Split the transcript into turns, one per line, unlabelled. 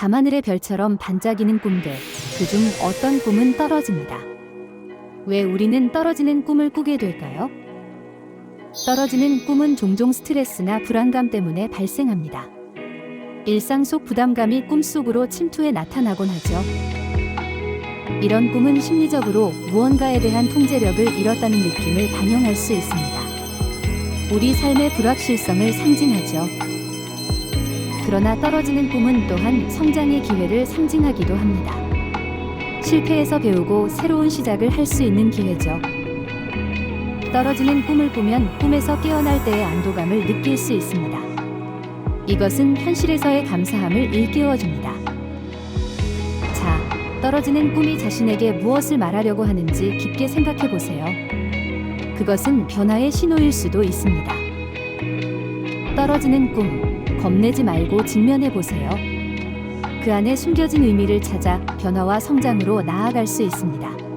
밤하늘의 별처럼 반짝이는 꿈들, 그중 어떤 꿈은 떨어집니다. 왜 우리는 떨어지는 꿈을 꾸게 될까요? 떨어지는 꿈은 종종 스트레스나 불안감 때문에 발생합니다. 일상 속 부담감이 꿈속으로 침투해 나타나곤 하죠. 이런 꿈은 심리적으로 무언가에 대한 통제력을 잃었다는 느낌을 반영할 수 있습니다. 우리 삶의 불확실성을 상징하죠. 그러나 떨어지는 꿈은 또한 성장의 기회를 상징하기도 합니다. 실패에서 배우고 새로운 시작을 할 수 있는 기회죠. 떨어지는 꿈을 꾸면 꿈에서 깨어날 때의 안도감을 느낄 수 있습니다. 이것은 현실에서의 감사함을 일깨워줍니다. 자, 떨어지는 꿈이 자신에게 무엇을 말하려고 하는지 깊게 생각해 보세요. 그것은 변화의 신호일 수도 있습니다. 떨어지는 꿈, 겁내지 말고 직면해 보세요. 그 안에 숨겨진 의미를 찾아 변화와 성장으로 나아갈 수 있습니다.